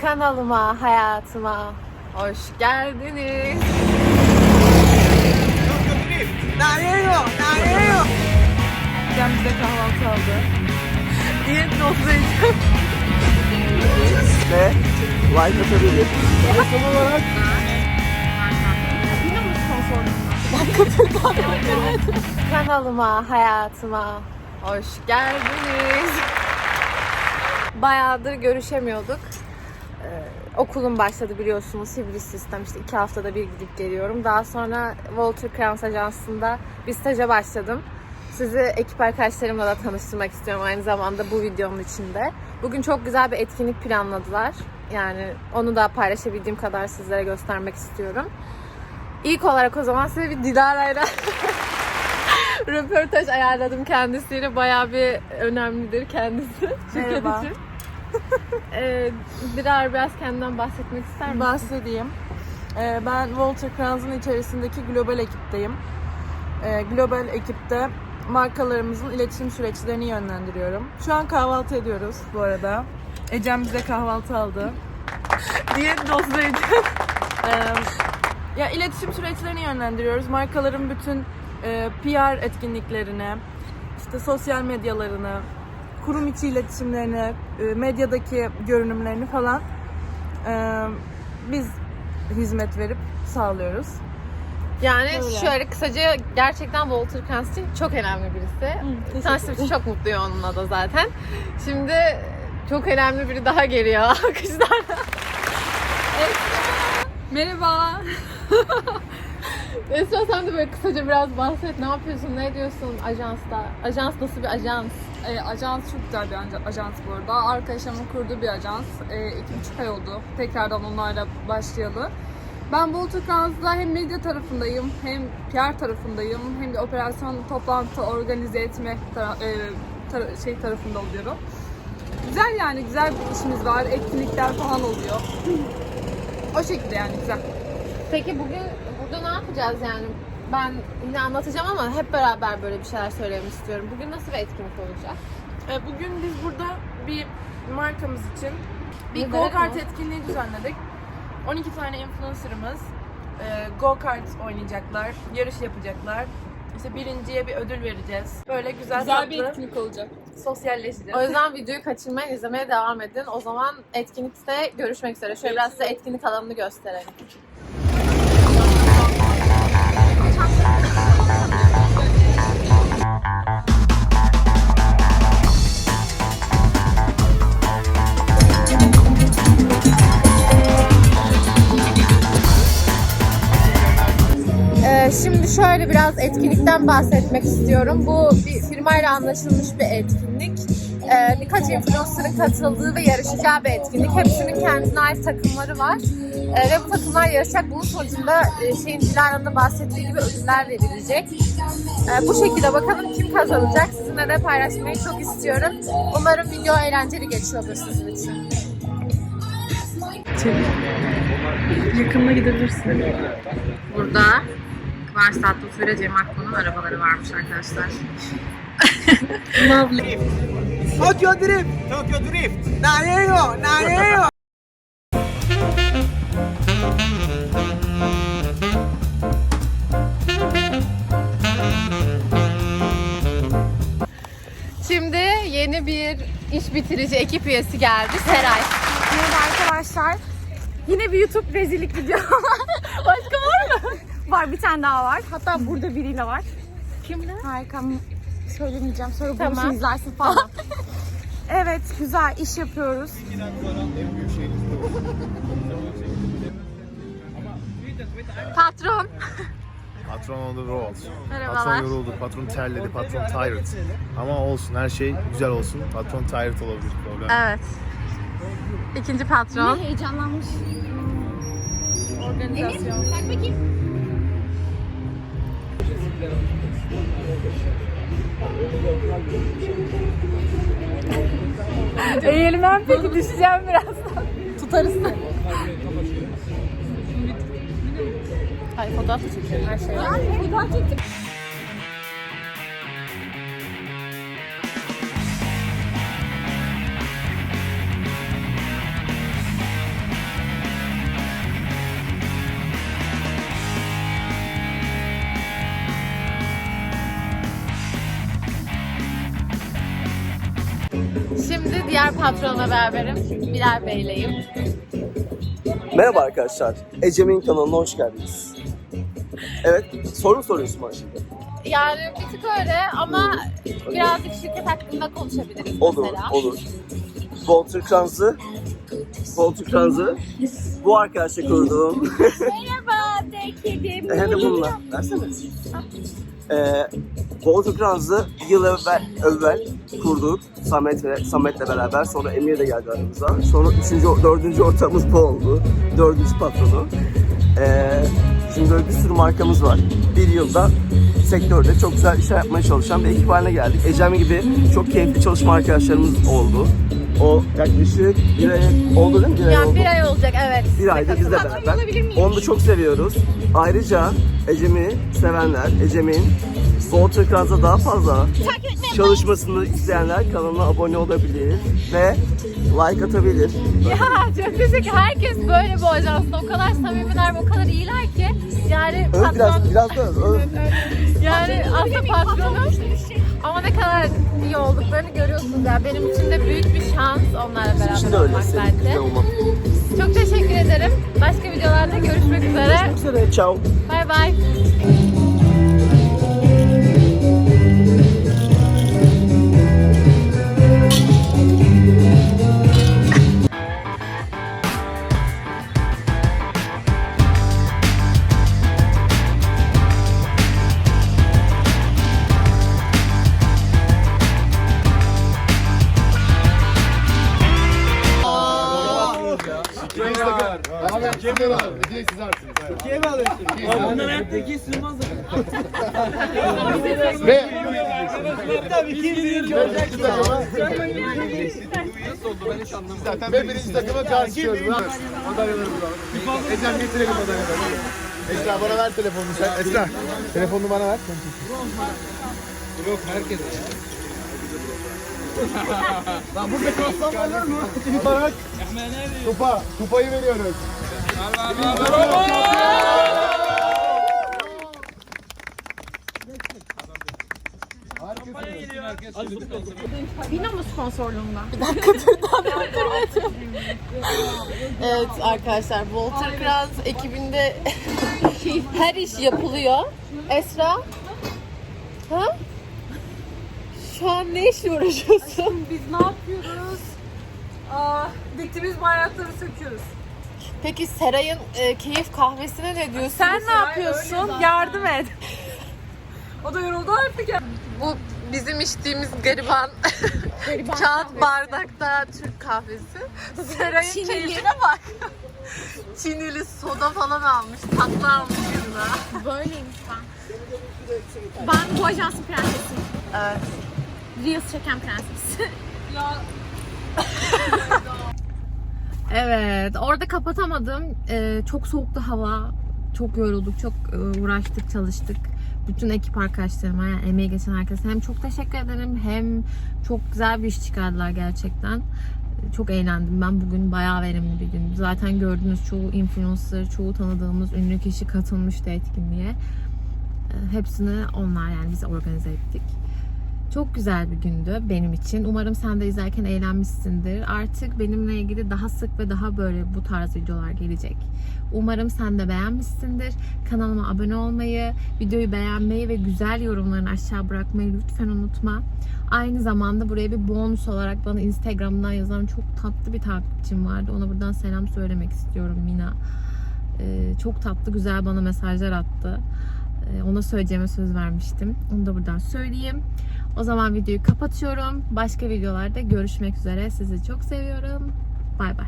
Kanalıma, hayatıma hoş geldiniz. Cem bize kahvaltı aldı. Diyet notlayacağım. Ve like atabilir. Son olarak Kanalıma, hayatıma hoş geldiniz. Bayağıdır görüşemiyorduk. Ee, okulum başladı biliyorsunuz. Sivil sistem işte iki haftada bir gidip geliyorum. Daha sonra Walter Krantz Ajansı'nda bir staja başladım. Sizi ekip arkadaşlarımla da tanıştırmak istiyorum aynı zamanda bu videonun içinde. Bugün çok güzel bir etkinlik planladılar. Yani onu da paylaşabildiğim kadar sizlere göstermek istiyorum. İlk olarak o zaman size bir Dilara'yla röportaj ayarladım kendisiyle. Bayağı bir önemlidir kendisi. şirket Merhaba. için. ee, biraz kendinden bahsetmek ister misin? bahsedeyim. Ee, ben Walter Kranz'ın içerisindeki global ekipteyim. Ee, global ekipte markalarımızın iletişim süreçlerini yönlendiriyorum. Şu an kahvaltı ediyoruz bu arada. Ecem bize kahvaltı aldı. Diyet dozlayıcı. Ee, ya iletişim süreçlerini yönlendiriyoruz. Markaların bütün e, PR etkinliklerini, işte sosyal medyalarını, kurum içi iletişimlerini, e, medyadaki görünümlerini falan e, biz hizmet verip sağlıyoruz. Yani Öyle. şöyle kısaca gerçekten Walter için çok önemli birisi. Tanıştığım için çok mutluyum onunla da zaten. Şimdi çok önemli biri daha geliyor alkışlar. Merhaba. Esra sen de böyle kısaca biraz bahset. Ne yapıyorsun, ne ediyorsun ajansta? Ajans nasıl bir ajans? E, ajans çok güzel bir anja- ajans bu arada. Arkadaşlarımın kurduğu bir ajans. E, iki buçuk ay oldu. Tekrardan onlarla başlayalı. Ben Walter Kranz'da hem medya tarafındayım, hem PR tarafındayım, hem de operasyon toplantı organize etme tara- e, tara- şey tarafında oluyorum. Güzel yani, güzel bir işimiz var. Etkinlikler falan oluyor. o şekilde yani güzel. Peki bugün burada ne yapacağız yani? Ben yine anlatacağım ama hep beraber böyle bir şeyler söylemek istiyorum. Bugün nasıl bir etkinlik olacak? E, bugün biz burada bir markamız için bir go kart etkinliği düzenledik. 12 tane influencer'ımız e, go kart oynayacaklar, yarış yapacaklar. İşte birinciye bir ödül vereceğiz. Böyle güzel, Güzel bir tatlı etkinlik olacak. sosyalleşeceğiz. O yüzden videoyu kaçırmayın, izlemeye devam edin. O zaman etkinlikte görüşmek üzere. Şöyle biraz size etkinlik alanını gösterelim. Şöyle biraz etkinlikten bahsetmek istiyorum. Bu bir firmayla anlaşılmış bir etkinlik. Ee, birkaç influencer'ın katıldığı ve yarışacağı bir etkinlik. Hepsinin kendine ait takımları var. Ee, ve bu takımlar yarışacak. Bunun sonucunda e, şeyin Dilara'nın da bahsettiği gibi ödüller verilecek. Ee, bu şekilde bakalım kim kazanacak. Sizinle de paylaşmayı çok istiyorum. Umarım video eğlenceli geçiyordur sizin için. Yakınına gidebilirsin. Burada Kıvanç Tatlıtuğ ile Cem Akko'nun arabaları varmış arkadaşlar. Tokyo Drift. Tokyo Drift. Nareyo, nareyo. Şimdi yeni bir iş bitirici ekip üyesi geldi Seray. Merhaba arkadaşlar. Yine bir YouTube rezillik video. Var bir tane daha var. Hatta burada biriyle var. Kimle? Harika. Söylemeyeceğim. Sonra Tamam. tamam. izlersin falan. evet güzel iş yapıyoruz. Patron. Patron on the road. Merhabalar. Patron yoruldu, patron terledi, patron tired. Ama olsun, her şey güzel olsun. Patron tired olabilir problem. Evet. İkinci patron. Heyecanlanmış. Eğilmem peki düşeceğim birazdan. Tutarız. Hayır fotoğraf da çekelim her şey. patronla beraberim. Bilal Bey'leyim. Merhaba arkadaşlar. Ecem'in kanalına hoş geldiniz. Evet, soru mu soruyorsun bana şimdi? Yani bir tık öyle ama birazcık şirket hakkında konuşabiliriz Olur, mesela. olur. Walter Kranz'ı, Walter Kranz'ı bu arkadaşla kurduğum Merhaba de kedim. Hem de bununla. Versene. Ee, Walter Kranz'ı yıl evvel, evvel kurduk. Samet ve Samet'le beraber. Sonra Emir de geldi aramıza. Sonra üçüncü, dördüncü ortağımız bu oldu. Dördüncü patronu. Ee, şimdi böyle bir sürü markamız var. Bir yılda sektörde çok güzel işler yapmaya çalışan bir ekip haline geldik. Ecem gibi çok keyifli çalışma arkadaşlarımız oldu. O yaklaşık bir ay oldu değil mi? Bir ay Yani oldu. bir ay olacak evet. Bir ayda bizle beraber. Onu da çok seviyoruz. Ayrıca Ecem'i sevenler, Ecem'in Walter Kranz'a daha fazla çalışmasını isteyenler kanalına abone olabilir ve like atabilir. Ya çok teşekkür Herkes böyle bu ajansında o kadar samimiler o kadar iyiler ki. Yani Öv patron, biraz, biraz da öv. yani aslında patronum ama ne kadar iyi olduklarını görüyorsunuz ya. Benim için de büyük bir şans onlarla beraber Şimdi öyle olmak bence. Çok teşekkür ederim. Başka videolarda görüşmek üzere. Üzere, ciao. Bay bay. Zaten ve birinci takıma karşı çıkıyoruz. Madalyalarımızı alalım. Ecem getirelim madalyaları. Esra bana ver telefonunu sen. Esra telefonunu bana ver. Yok herkes. Lan burada olur mu? Bak. Kupa. Kupayı veriyoruz. Vino mu sponsorluğunda? Evet arkadaşlar Walter Kranz ekibinde her iş yapılıyor. Esra? Ha? Şu an ne işle uğraşıyorsun? Biz ne yapıyoruz? Aa, diktiğimiz bayrakları söküyoruz. Peki Seray'ın e, keyif kahvesine ne diyorsun? Sen ne yapıyorsun? Yardım et. O da yoruldu artık ya. Bu bizim içtiğimiz gariban, kağıt bardakta Türk kahvesi. Seray'ın keyfine bak. Çinili soda falan almış, tatlı almış yanına. Böyleymiş ben. Ben bu ajansın prensesiyim. Evet. Reels çeken prenses. Evet, orada kapatamadım. Ee, çok soğuktu hava. Çok yorulduk, çok e, uğraştık, çalıştık. Bütün ekip arkadaşlarıma, yani emeği geçen herkese hem çok teşekkür ederim hem çok güzel bir iş çıkardılar gerçekten. Çok eğlendim. Ben bugün bayağı verimli bir gün. Zaten gördüğünüz çoğu influencer, çoğu tanıdığımız ünlü kişi katılmıştı etkinliğe. Ee, Hepsini onlar yani biz organize ettik. Çok güzel bir gündü benim için. Umarım sen de izlerken eğlenmişsindir. Artık benimle ilgili daha sık ve daha böyle bu tarz videolar gelecek. Umarım sen de beğenmişsindir. Kanalıma abone olmayı, videoyu beğenmeyi ve güzel yorumlarını aşağı bırakmayı lütfen unutma. Aynı zamanda buraya bir bonus olarak bana Instagram'dan yazan çok tatlı bir takipçim vardı. Ona buradan selam söylemek istiyorum Mina. Ee, çok tatlı güzel bana mesajlar attı. Ee, ona söyleyeceğime söz vermiştim. Onu da buradan söyleyeyim. O zaman videoyu kapatıyorum. Başka videolarda görüşmek üzere. Sizi çok seviyorum. Bay bay.